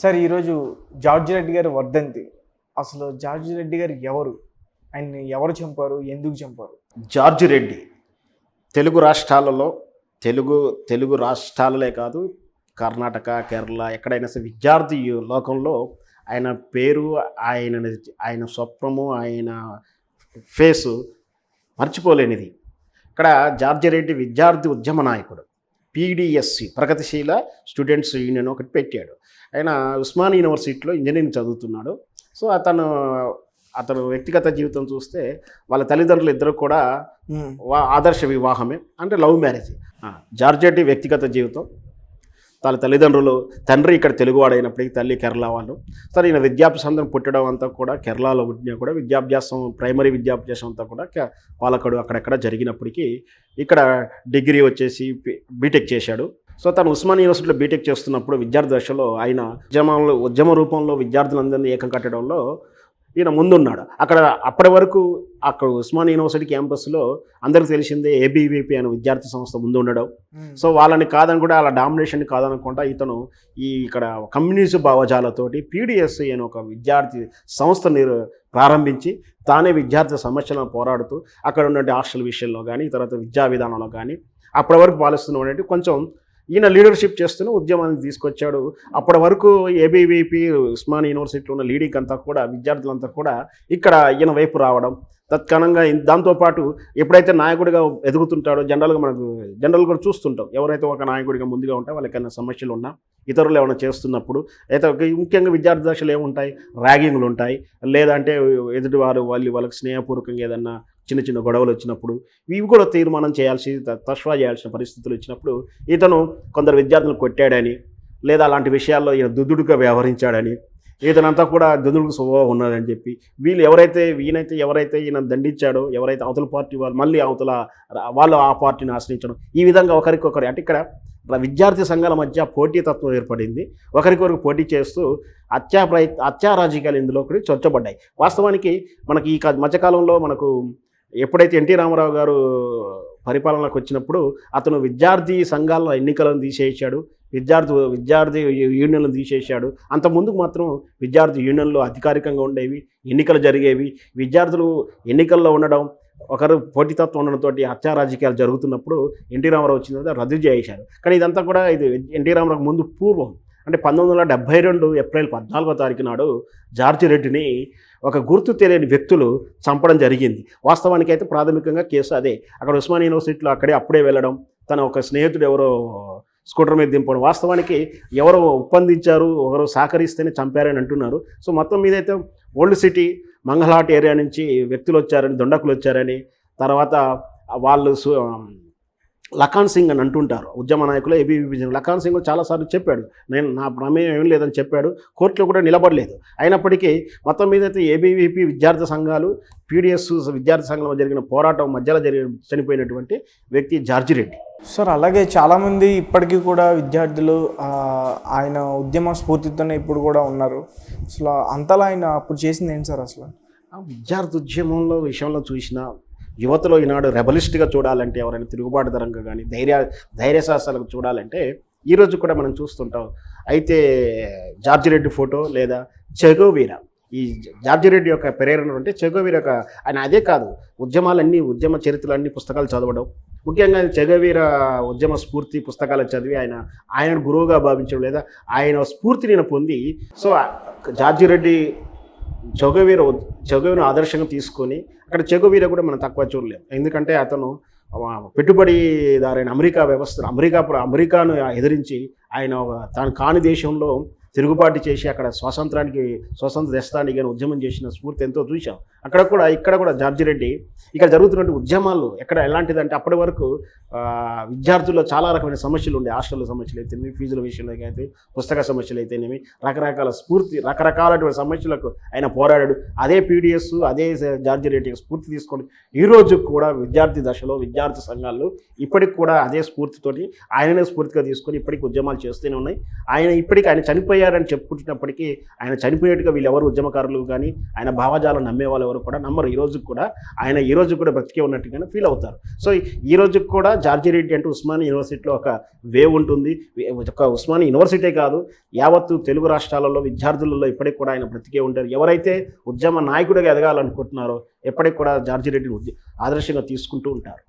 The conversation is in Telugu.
సార్ ఈరోజు జార్జి రెడ్డి గారు వర్ధంతి. అసలు జార్జి రెడ్డి గారు ఎవరు? ఆయన్ని ఎవరు చంపారు? ఎందుకు చంపారు? జార్జి రెడ్డి తెలుగు రాష్ట్రాలలో తెలుగు తెలుగు రాష్ట్రాలలే కాదు కర్ణాటక కేరళ ఎక్కడైనా సరే విద్యార్థి లోకంలో ఆయన పేరు ఆయన ఆయన స్వప్నము ఆయన ఫేసు మర్చిపోలేనిది. ఇక్కడ జార్జి రెడ్డి విద్యార్థి ఉద్యమ నాయకుడు. పీడిఎస్సి ప్రగతిశీల స్టూడెంట్స్ యూనియన్ ఒకటి పెట్టాడు. ఆయన ఉస్మాన్ యూనివర్సిటీలో ఇంజనీరింగ్ చదువుతున్నాడు. సో అతను అతను వ్యక్తిగత జీవితం చూస్తే వాళ్ళ తల్లిదండ్రులు ఇద్దరు కూడా ఆదర్శ వివాహమే అంటే లవ్ మ్యారేజ్. జార్జెట్టి వ్యక్తిగత జీవితం. వాళ్ళ తల్లిదండ్రులు తండ్రి ఇక్కడ తెలుగువాడైనప్పటికీ తల్లి కేరళ వాళ్ళు. సరే ఈయన విద్యాభ్యాసం పుట్టడం అంతా కూడా కేరళలో పుట్టినా కూడా విద్యాభ్యాసం ప్రైమరీ విద్యాభ్యాసం అంతా కూడా పాలకడు పాలక్కడు అక్కడక్కడ జరిగినప్పటికీ ఇక్కడ డిగ్రీ వచ్చేసి బీటెక్ చేశాడు. సో తను ఉస్మాన్ యూనివర్సిటీలో బీటెక్ చేస్తున్నప్పుడు విద్యార్థి దశలో ఆయన ఉద్యమంలో ఉద్యమ రూపంలో విద్యార్థులందరినీ ఏకం కట్టడంలో ఈయన ముందున్నాడు. అక్కడ అప్పటి వరకు అక్కడ ఉస్మాన్ యూనివర్సిటీ క్యాంపస్లో అందరికీ తెలిసిందే ఏబీవీపీ అనే విద్యార్థి సంస్థ ముందు ఉండడం సో వాళ్ళని కాదని కూడా అలా డామినేషన్ కాదనకుండా ఇతను ఈ ఇక్కడ కమ్యూనిస్ట్ భావజాలతోటి పీడిఎస్ఐ అనే ఒక విద్యార్థి సంస్థ ప్రారంభించి తానే విద్యార్థి సమస్యలను పోరాడుతూ అక్కడ ఉన్నటువంటి హాస్టల్ విషయంలో కానీ తర్వాత విద్యా విధానంలో కానీ అప్పటి వరకు పాలిస్తున్నటువంటి కొంచెం ఈయన లీడర్షిప్ చేస్తూనే ఉద్యమాన్ని తీసుకొచ్చాడు. అప్పటి వరకు ఏబీవీపీ ఉస్మాన్ యూనివర్సిటీలో ఉన్న లీడింగ్ అంతా కూడా విద్యార్థులంతా కూడా ఇక్కడ ఈయన వైపు రావడం. తత్కాలంగా దాంతోపాటు ఎప్పుడైతే నాయకుడిగా ఎదుగుతుంటాడో జనరల్గా మనకు జనరల్ కూడా చూస్తుంటాం. ఎవరైతే ఒక నాయకుడిగా ముందుగా ఉంటే వాళ్ళకైనా సమస్యలు ఉన్నా ఇతరులు ఏమైనా చేస్తున్నప్పుడు అయితే ముఖ్యంగా విద్యార్థి దశలు ఏముంటాయి? ర్యాగింగ్లు ఉంటాయి. లేదంటే ఎదుటివారు వాళ్ళు వాళ్ళకి స్నేహపూర్వకంగా ఏదన్నా చిన్న చిన్న గొడవలు వచ్చినప్పుడు ఇవి కూడా తీర్మానం చేయాల్సి త- తస్వా చేయాల్సిన పరిస్థితులు వచ్చినప్పుడు ఇతను కొందరు విద్యార్థులను కొట్టాడని లేదా అలాంటి విషయాల్లో ఈయన దుద్దుడుగా వ్యవహరించాడని ఇతనంతా కూడా దుద్దుడుకు స్వభావం ఉన్నదని చెప్పి వీళ్ళు ఎవరైతే ఈయనైతే ఎవరైతే ఈయన దండించాడో ఎవరైతే అవతల పార్టీ వాళ్ళు మళ్ళీ అవతల వాళ్ళు ఆ పార్టీని ఆశ్రయించడం ఈ విధంగా ఒకరికొకరు అంటే ఇక్కడ విద్యార్థి సంఘాల మధ్య పోటీతత్వం ఏర్పడింది. ఒకరికొకరు పోటీ చేస్తూ హత్యా ప్రయ హత్యా రాజకీయాలు ఇందులో కూడా చొచ్చబడ్డాయి. వాస్తవానికి మనకి ఈ క- మధ్యకాలంలో మనకు ఎప్పుడైతే ఎన్టీ రామారావు గారు పరిపాలనకు వచ్చినప్పుడు అతను విద్యార్థి సంఘాల ఎన్నికలను తీసేసాడు విద్యార్థి విద్యార్థి యూనియన్లను తీసేశాడు. అంత ముందుకు మాత్రం విద్యార్థి యూనియన్లు అధికారికంగా ఉండేవి ఎన్నికలు జరిగేవి. విద్యార్థులు ఎన్నికల్లో ఉండడం ఒకరు పోటీతత్వం ఉండడంతో హత్యా రాజకీయాలు జరుగుతున్నప్పుడు ఎన్టీ రామారావు వచ్చిన తర్వాత రద్దు చేశారు. కానీ ఇదంతా కూడా ఇది ఎన్టీ రామారావు ముందు పూర్వం. అంటే పంతొమ్మిది వందల డెబ్బై రెండు ఏప్రిల్ పద్నాలుగో తారీఖు నాడు జార్జి రెడ్డిని ఒక గుర్తు తెలియని వ్యక్తులు చంపడం జరిగింది. వాస్తవానికి అయితే ప్రాథమికంగా కేసు అదే. అక్కడ ఉస్మాన్ యూనివర్సిటీలో అక్కడే అప్పుడే వెళ్ళడం తన ఒక స్నేహితుడు ఎవరో స్కూటర్ మీద దింపడం. వాస్తవానికి ఎవరో ఒప్పందించారు ఎవరో సహకరిస్తేనే చంపారని అంటున్నారు. సో మొత్తం మీద అయితే ఓల్డ్ సిటీ మంగళహాట్ ఏరియా నుంచి వ్యక్తులు వచ్చారని దొండకులు వచ్చారని తర్వాత వాళ్ళు లఖాన్ సింగ్ అని అంటుంటారు. ఉద్యమ నాయకులు ఏబీవీపీ లఖాన్ సింగ్ చాలాసార్లు చెప్పాడు. నేను నా ప్రమేయం ఏం లేదని చెప్పాడు. కోర్టులో కూడా నిలబడలేదు. అయినప్పటికీ మొత్తం మీద అయితే ఏబీవీపీ విద్యార్థి సంఘాలు పీడిఎస్ విద్యార్థి సంఘంలో జరిగిన పోరాటం మధ్యలో జరిగిన చనిపోయినటువంటి వ్యక్తి జార్జి రెడ్డి. సార్ అలాగే చాలామంది ఇప్పటికీ కూడా విద్యార్థులు ఆయన ఉద్యమ స్ఫూర్తితోనే ఇప్పుడు కూడా ఉన్నారు. అసలు అంతలా ఆయన అప్పుడు చేసింది ఏంటి సార్ అసలు? విద్యార్థి ఉద్యమంలో విషయంలో చూసిన యువతలో ఈనాడు రెబలిస్ట్గా చూడాలంటే ఎవరైనా తిరుగుబాటుతరంగా కానీ ధైర్య ధైర్యశాస్త్రాలకు చూడాలంటే ఈరోజు కూడా మనం చూస్తుంటాం. అయితే జార్జి రెడ్డి ఫోటో లేదా చెగోవీర ఈ జార్జి రెడ్డి యొక్క ప్రేరణ అంటే చెగోవీర యొక్క ఆయన అదే కాదు ఉద్యమాలన్నీ ఉద్యమ చరిత్రలన్నీ పుస్తకాలు చదవడం. ముఖ్యంగా చెగవీర ఉద్యమ స్ఫూర్తి పుస్తకాలు చదివి ఆయన ఆయన గురువుగా భావించడం లేదా ఆయన స్ఫూర్తిని నేను పొంది so George Reddy Che Guevara చెగవీరను ఆదర్శంగా తీసుకొని అక్కడ చెగవీర కూడా మనం తక్కువ చూడలేం. ఎందుకంటే అతను పెట్టుబడిదారైన అమెరికా వ్యవస్థ అమెరికా అమెరికాను ఎదిరించి ఆయన ఒక తాను కాని దేశంలో తిరుగుబాటు చేసి అక్కడ స్వాతంత్రానికి స్వతంత్ర దేశానికి ఉద్యమం చేసిన స్ఫూర్తి ఎంతో చూశాం. అక్కడ కూడా ఇక్కడ కూడా జార్జి రెడ్డి ఇక్కడ జరుగుతున్నటువంటి ఉద్యమాలు ఎక్కడ ఎలాంటిదంటే అప్పటి వరకు విద్యార్థుల్లో చాలా రకమైన సమస్యలు ఉండే హాస్టల్ సమస్యలు అయితేనేమి ఫీజుల విషయంలో అయితే పుస్తక సమస్యలు అయితేనేమి రకరకాల స్ఫూర్తి రకరకాలటువంటి సమస్యలకు ఆయన పోరాడాడు. అదే పీడిఎస్ అదే జార్జి రెడ్డి స్ఫూర్తి తీసుకొని ఈ రోజు కూడా విద్యార్థి దశలో విద్యార్థి సంఘాలు ఇప్పటికి కూడా అదే స్ఫూర్తితోటి ఆయననే స్ఫూర్తిగా తీసుకొని ఇప్పటికి ఉద్యమాలు చేస్తూనే ఉన్నాయి. ఆయన ఇప్పటికి ఆయన చనిపోయారని చెప్పుకుంటున్నప్పటికీ ఆయన చనిపోయేట్టుగా వీళ్ళెవరు ఉద్యమకారులు కానీ ఆయన భావజాలం నమ్మేవాళ్ళు ఎవరు కూడా నమ్మరు. ఈ రోజుకి కూడా ఆయన ఈ రోజు కూడా బ్రతికే ఉన్నట్టుగానే ఫీల్ అవుతారు. సో ఈ రోజుకి కూడా జార్జి రెడ్డి అంటే ఉస్మాని యూనివర్సిటీలో ఒక వేవ్ ఉంటుంది. ఒక ఉస్మాని యూనివర్సిటీ కాదు యావత్తు తెలుగు రాష్ట్రాలలో విద్యార్థులలో ఇప్పటికి కూడా ఆయన బ్రతికే ఉంటారు. ఎవరైతే ఉద్యమ నాయకుడిగా ఎదగాలనుకుంటున్నారో ఎప్పటికి కూడా జార్జి రెడ్డిని ఆదర్శంగా తీసుకుంటూ ఉంటారు.